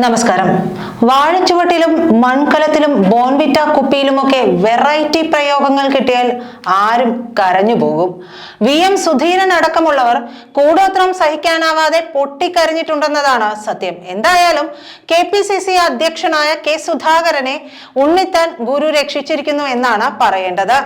നമസ്കാരം. വാഴച്ചുവട്ടിലും മൺകലത്തിലും Bournvita കുപ്പിയിലുമൊക്കെ variety പ്രയോഗങ്ങൾ കിട്ടിയാൽ ആരും കരഞ്ഞു പോകും. വി എം സുധീരൻ അടക്കമുള്ളവർ കൂടോത്രം സഹിക്കാനാവാതെ പൊട്ടിക്കരഞ്ഞിട്ടുണ്ടെന്നതാണ് സത്യം. എന്തായാലും കെ പി സി സി അധ്യക്ഷനായ കെ സുധാകരനെ ഉണ്ണിത്താൻ ഗുരു രക്ഷിച്ചിരിക്കുന്നു എന്നാണ് പറയേണ്ടത്.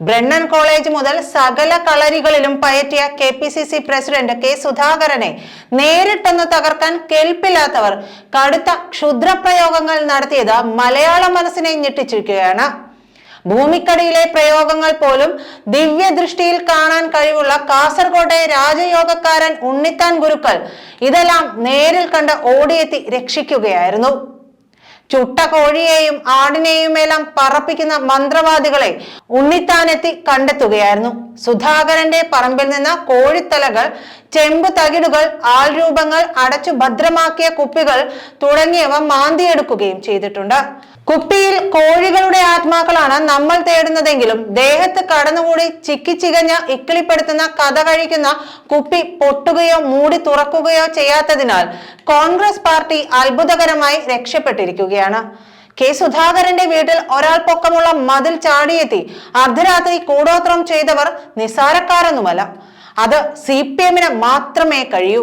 ബ്രണ്ണൻ കോളേജ് മുതൽ സകല കളരികളിലും പയറ്റിയ K P C C president K സുധാകരനെ നേരിട്ടൊന്ന് തകർക്കാൻ കെൽപ്പില്ലാത്തവർ കടുത്ത ക്ഷുദ്രപ്രയോഗങ്ങൾ നടത്തിയത് മലയാള മനസ്സിനെ ഞെട്ടിച്ചിരിക്കുകയാണ്. ഭൂമിക്കടിയിലെ പ്രയോഗങ്ങൾ പോലും ദിവ്യദൃഷ്ടിയിൽ കാണാൻ കഴിവുള്ള കാസർകോട്ടെ രാജയോഗക്കാരൻ ഉണ്ണിത്താൻ ഗുരുക്കൾ ഇതെല്ലാം നേരിൽ കണ്ട് ഓടിയെത്തി രക്ഷിക്കുകയായിരുന്നു. ചുട്ട കോഴിയെയും ആടിനെയും എല്ലാം പറപ്പിക്കുന്ന മന്ത്രവാദികളെ ഉണ്ണിത്താനെത്തി കണ്ടെത്തുകയായിരുന്നു. സുധാകരന്റെ പറമ്പിൽ നിന്ന് കോഴിത്തലകൾ ചെമ്പ് തകിടുകൾ ആൾരൂപങ്ങൾ അടച്ചു ഭദ്രമാക്കിയ കുപ്പികൾ തുടങ്ങിയവ മാന്തിയെടുക്കുകയും ചെയ്തിട്ടുണ്ട്. കുപ്പിയിൽ കോഴികളുടെ ആത്മാക്കളാണ് നമ്മൾ തേടുന്നതെങ്കിലും ദേഹത്ത് കടന്നുകൂടി ചിക്കിച്ചികഞ്ഞ ഇക്കിളിപ്പെടുത്തുന്ന കഥ കഴിക്കുന്ന കുപ്പി പൊട്ടുകയോ മൂടി തുറക്കുകയോ ചെയ്യാത്തതിനാൽ കോൺഗ്രസ് പാർട്ടി അത്ഭുതകരമായി രക്ഷപ്പെട്ടിരിക്കുകയാണ്. കെ സുധാകരന്റെ വീട്ടിൽ ഒരാൾ പൊക്കമുള്ള മതിൽ ചാടിയെത്തി അർദ്ധരാത്രി കൂടോത്രം ചെയ്തവർ നിസാരക്കാരൊന്നുമല്ല അത് സി പി എമ്മിന് മാത്രമേ കഴിയൂ.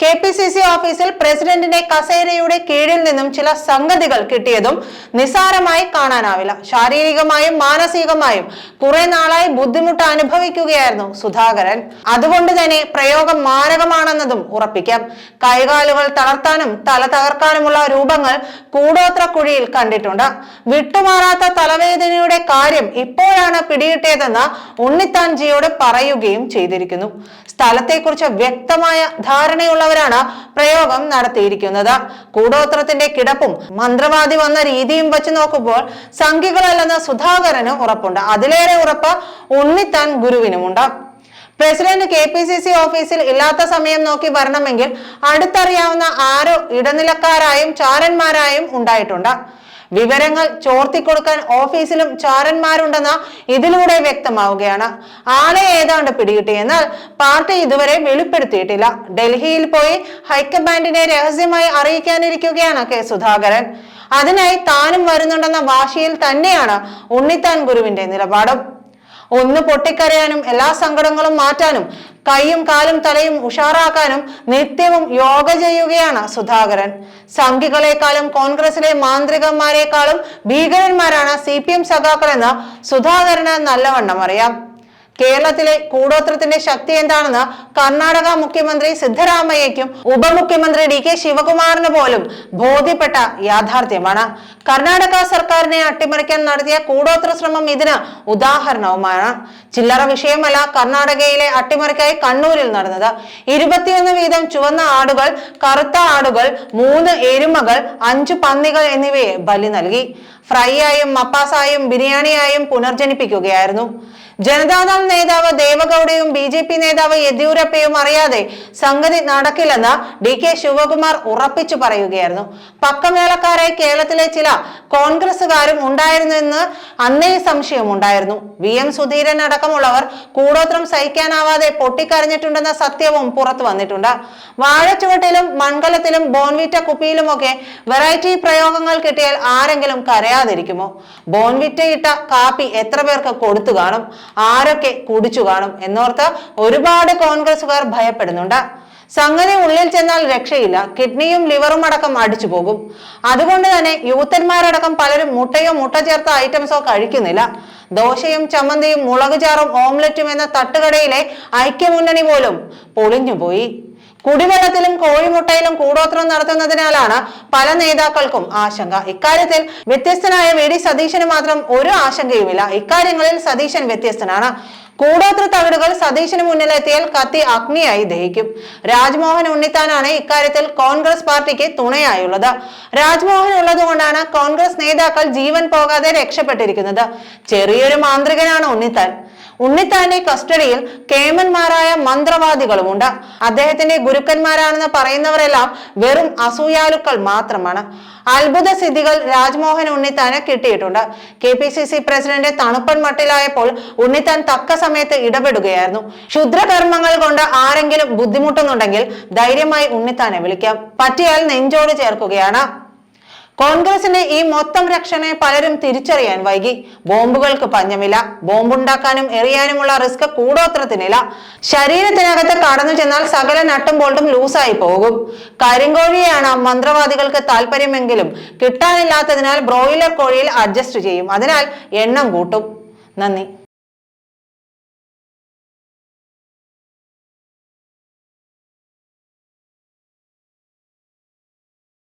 കെ പി സി സി ഓഫീസിൽ പ്രസിഡന്റിന്റെ കസേരയുടെ കീഴിൽ നിന്നും ചില സംഗതികൾ കിട്ടിയതും നിസാരമായി കാണാനാവില്ല. ശാരീരികമായും മാനസികമായും കുറെ നാളായി ബുദ്ധിമുട്ട് അനുഭവിക്കുകയായിരുന്നു സുധാകരൻ. അതുകൊണ്ട് തന്നെ പ്രയോഗം മാരകമാണെന്നതും ഉറപ്പിക്കാം. കൈകാലുകൾ തളർത്താനും തല തകർക്കാനുമുള്ള രൂപങ്ങൾ കൂടോത്ര കുഴിയിൽ കണ്ടിട്ടുണ്ട്. വിട്ടുമാറാത്ത തലവേദനയുടെ കാര്യം ഇപ്പോഴാണ് പിടികിട്ടിയതെന്ന് ഉണ്ണിത്താൻജിയോട് പറയുകയും ചെയ്തിരിക്കുന്നു. സ്ഥലത്തെക്കുറിച്ച് വ്യക്തമായ ധാരണയുള്ളവരാണ് പ്രയോഗം നടത്തിയിരിക്കുന്നത്. കൂടോത്രത്തിന്റെ കിടപ്പും മന്ത്രവാദി വന്ന രീതിയും വെച്ച് നോക്കുമ്പോൾ സംഖ്യകളല്ലെന്ന് സുധാകരന് ഉറപ്പുണ്ട്. അതിലേറെ ഉറപ്പ് Unnithan ഗുരുവിനുമുണ്ട്. President K P C C ഓഫീസിൽ ഇല്ലാത്ത സമയം നോക്കി വരണമെങ്കിൽ അടുത്തറിയാവുന്ന ആരോ ഇടനിലക്കാരായും ചാരന്മാരായും ഉണ്ടായിട്ടുണ്ട്. വിവരങ്ങൾ ചോർത്തി കൊടുക്കാൻ ഓഫീസിലും ചാരന്മാരുണ്ടെന്ന് ഇതിലൂടെ വ്യക്തമാവുകയാണ്. ആളെ ഏതാണ്ട് പിടികിട്ടി. എന്നാൽ പാർട്ടി ഇതുവരെ വെളിപ്പെടുത്തിയിട്ടില്ല. ഡൽഹിയിൽ പോയി ഹൈക്കമാൻഡിനെ രഹസ്യമായി അറിയിക്കാനിരിക്കുകയാണ് കെ സുധാകരൻ. അതിനായി താനും വരുന്നുണ്ടെന്ന വാശിയിൽ തന്നെയാണ് ഉണ്ണിത്താൻ ഗുരുവിന്റെ നിലപാടും. ഒന്ന് പൊട്ടിക്കരയാനും എല്ലാ സങ്കടങ്ങളും മാറ്റാനും കൈയും കാലും തലയും ഉഷാറാക്കാനും നിത്യവും യോഗ ചെയ്യുകയാണ് സുധാകരൻ. സംഘികളെക്കാളും കോൺഗ്രസിലെ മാന്ത്രികന്മാരെക്കാളും ഭീകരന്മാരാണ് സി പി എം സഖാക്കളെന്ന് സുധാകരന് നല്ലവണ്ണം അറിയാം. കേരളത്തിലെ കൂടോത്രത്തിന്റെ ശക്തി എന്താണെന്ന് കർണാടക മുഖ്യമന്ത്രി സിദ്ധരാമയ്യയ്ക്കും ഉപമുഖ്യമന്ത്രി ഡി കെ ശിവകുമാറിന് പോലും ബോധ്യപ്പെട്ട യാഥാർത്ഥ്യമാണ്. കർണാടക സർക്കാരിനെ അട്ടിമറിക്കാൻ നടത്തിയ കൂടോത്ര ശ്രമം ഇതിന് ഉദാഹരണവുമാണ്. ചില്ലറ വിഷയമല്ല കർണാടകയിലെ അട്ടിമറിക്കായി കണ്ണൂരിൽ നടന്നത്. ഇരുപത്തിയൊന്ന് വീതം ചുവന്ന ആടുകൾ കറുത്ത ആടുകൾ മൂന്ന് എരുമകൾ അഞ്ചു പന്നികൾ എന്നിവയെ ബലി നൽകി. ഫ്രൈ ആയും മപ്പാസായും ബിരിയാണിയായും പുനർജനിപ്പിക്കുകയായിരുന്നു. ജനതാദൾ നേതാവ് ദേവഗൌഡയും ബി ജെ പി നേതാവ് യെദ്യൂരപ്പയും അറിയാതെ സംഗതി നടക്കില്ലെന്ന് ഡി കെ ശിവകുമാർ ഉറപ്പിച്ചു പറയുകയായിരുന്നു. പക്കമേളക്കാരായി കേരളത്തിലെ ചില കോൺഗ്രസുകാരും ഉണ്ടായിരുന്നെന്ന് അന്നേ സംശയമുണ്ടായിരുന്നു. വി എം സുധീരൻ അടക്കമുള്ളവർ കൂടോത്രം സഹിക്കാനാവാതെ പൊട്ടിക്കരഞ്ഞിട്ടുണ്ടെന്ന സത്യവും പുറത്തു വന്നിട്ടുണ്ട്. വാഴച്ചുവട്ടിലും മൺകലത്തിലും ബോൺവിറ്റ കുപ്പിയിലുമൊക്കെ വെറൈറ്റി പ്രയോഗങ്ങൾ കിട്ടിയാൽ ആരെങ്കിലും കരയാതിരിക്കുമോ? ബോൺവിറ്റ ഇട്ട കാപ്പി എത്ര പേർക്ക് കൊടുത്തു കാണും? ആരൊക്കെ കുടിച്ചു കാണും എന്നോർത്ത് ഒരുപാട് കോൺഗ്രസുകാർ ഭയപ്പെടുന്നുണ്ട്. സംഗതി ഉള്ളിൽ ചെന്നാൽ രക്ഷയില്ല. കിഡ്നിയും ലിവറും അടക്കം അടിച്ചു പോകും. അതുകൊണ്ട് തന്നെ യൂത്തന്മാരടക്കം പലരും മുട്ടയോ മുട്ട ചേർത്ത ഐറ്റംസോ കഴിക്കുന്നില്ല. ദോശയും ചമ്മന്തിയും മുളക് ചാറും ഓംലറ്റും എന്ന തട്ടുകടയിലെ ഐക്യമുന്നണി പോലും പൊളിഞ്ഞുപോയി. കുടിവെള്ളത്തിലും കോഴിമുട്ടയിലും കൂടോത്രം നടത്തുന്നതിനാലാണ് പല നേതാക്കൾക്കും ആശങ്ക. ഇക്കാര്യത്തിൽ വ്യത്യസ്തനായ വി ഡി സതീശന് മാത്രം ഒരു ആശങ്കയുമില്ല. ഇക്കാര്യങ്ങളിൽ സതീശൻ വ്യത്യസ്തനാണ്. കൂടോത്ര തകിടുകൾ സതീശന് മുന്നിലെത്തിയാൽ കത്തി അഗ്നിയായി ദഹിക്കും. രാജ്മോഹൻ ഉണ്ണിത്താനാണ് ഇക്കാര്യത്തിൽ കോൺഗ്രസ് പാർട്ടിക്ക് തുണയായുള്ളത്. രാജ്മോഹൻ ഉള്ളതുകൊണ്ടാണ് കോൺഗ്രസ് നേതാക്കൾ ജീവൻ പോകാതെ രക്ഷപ്പെട്ടിരിക്കുന്നത്. ചെറിയൊരു മാന്ത്രികനാണ് ഉണ്ണിത്താൻ. ഉണ്ണിത്താന്റെ കസ്റ്റഡിയിൽ കേമന്മാരായ മന്ത്രവാദികളുമുണ്ട്. അദ്ദേഹത്തിന്റെ ഗുരുക്കന്മാരാണെന്ന് പറയുന്നവരെല്ലാം വെറും അസൂയാലുക്കൾ മാത്രമാണ്. അത്ഭുത സിദ്ധികൾ രാജ്മോഹൻ ഉണ്ണിത്താന് കിട്ടിയിട്ടുണ്ട്. K P C C president തണുപ്പൻ മട്ടിലായപ്പോൾ ഉണ്ണിത്താൻ തക്ക സമയത്ത് ഇടപെടുകയായിരുന്നു. ക്ഷുദ്രകർമ്മങ്ങൾ കൊണ്ട് ആരെങ്കിലും ബുദ്ധിമുട്ടുന്നുണ്ടെങ്കിൽ ധൈര്യമായി ഉണ്ണിത്താനെ വിളിക്കാം. പറ്റിയാൽ നെഞ്ചോട് ചേർക്കുകയാണ്. കോൺഗ്രസിന്റെ ഈ മൊത്തം രക്ഷണയെ പലരും തിരിച്ചറിയാൻ വൈകി. ബോംബുകൾക്ക് പഞ്ഞമില്ല. ബോംബുണ്ടാക്കാനും എറിയാനുമുള്ള റിസ്ക് കൂടോത്രത്തിനില്ല. ശരീരത്തിനകത്ത് കടന്നു ചെന്നാൽ സകല നട്ടും ബോൾട്ടും ലൂസായി പോകും. കരിങ്കോഴിയാണ് മന്ത്രവാദികൾക്ക് താല്പര്യമെങ്കിലും കിട്ടാനില്ലാത്തതിനാൽ ബ്രോയിലർ കോഴിയിൽ അഡ്ജസ്റ്റ് ചെയ്യും. അതിനാൽ എണ്ണം കൂട്ടും. നന്ദി.